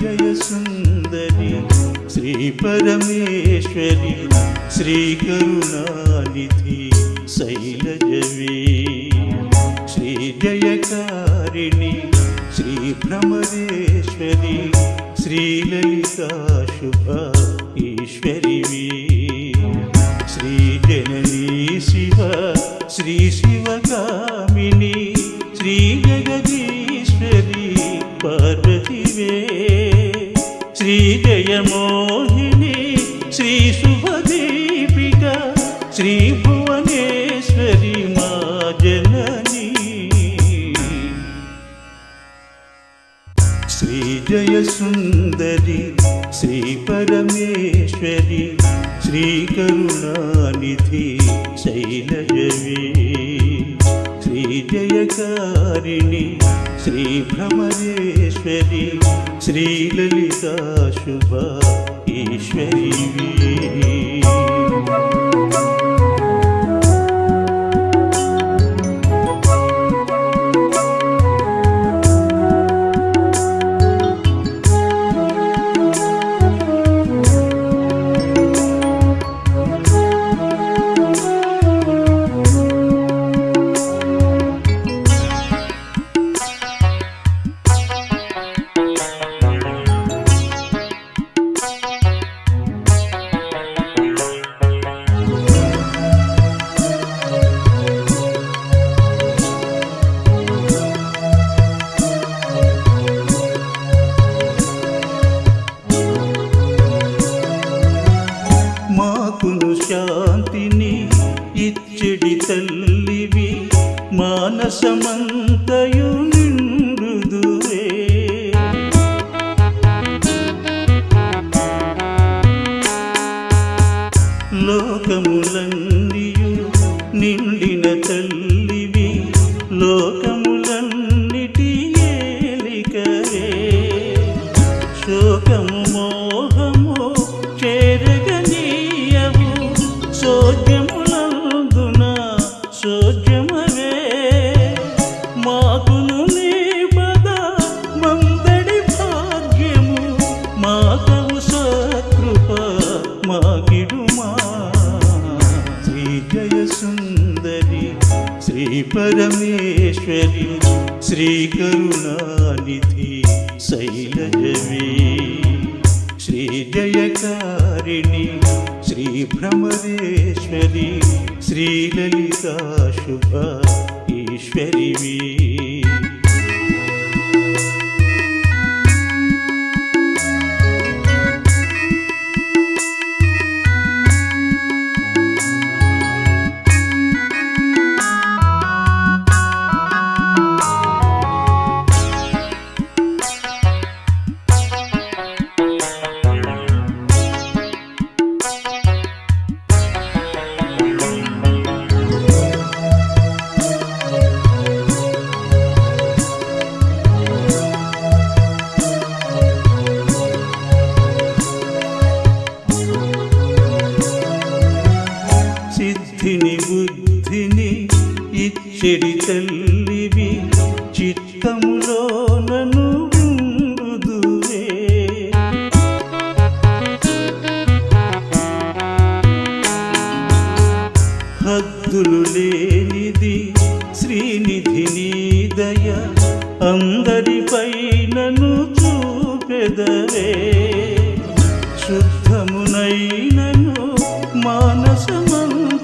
జయ సుందరి శ్రీ పరమేశ్వరి శ్రీ కరుణానిధి శైలజవే శ్రీ జయకారిణి శ్రీ భ్రమరేశ్వరి శ్రీ లలితా శుభ ఈశ్వరివి శ్రీ జననీ శివ శ్రీ శివకామిని శ్రీ జగదీశ్వరి పార్వతివే సుందరి శ్రీ పరమేశ్వరి శ్రీ కరుణానిధి శైలజవే శ్రీ జయకారిణి శ్రీ భ్రమరేశ్వరి శ్రీ లలితా శుభ ఈశ్వరివి చెడి తల్లివి మానసమంతయు నిండుదువే. సోద్యమవే మాకును నీ పద మందడి భాగ్యము మాకవు సత్కృప మాకిడుమా. శ్రీ జయ సుందరి శ్రీ పరమేశ్వరి శ్రీ కరుణానిధి శైలజవే. శ్రీ జయకారిణి శ్రీ భ్రమరేశ్వరి శ్రీ లలితా శుభ ఈశ్వరివి బుద్ధిని బుద్ధిని ఇచ్చడి తల్లివి చిత్తములో నను హద్దులు లేనిది శ్రీనిధి నీ దయ అందరిపై నన్ను చూపెదవే. శుద్ధమునైనను మానసమంత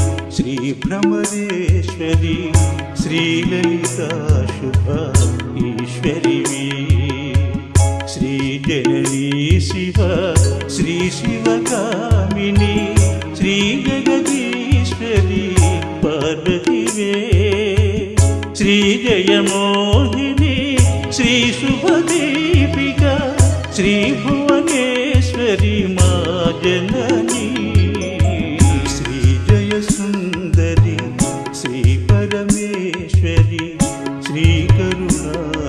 భ్రమరేశ్వరి శ్రీ శుభ ఈశ్వరివి శ్రీ జననీ శివ శ్రీ శివకామిని శ్రీ జగదీశ్వరి పార్వతివే శ్రీ జయమోహిని శ్రీ శుభదీపిక శ్రీ భువనేశ్వరి మా జననీ శ్రీ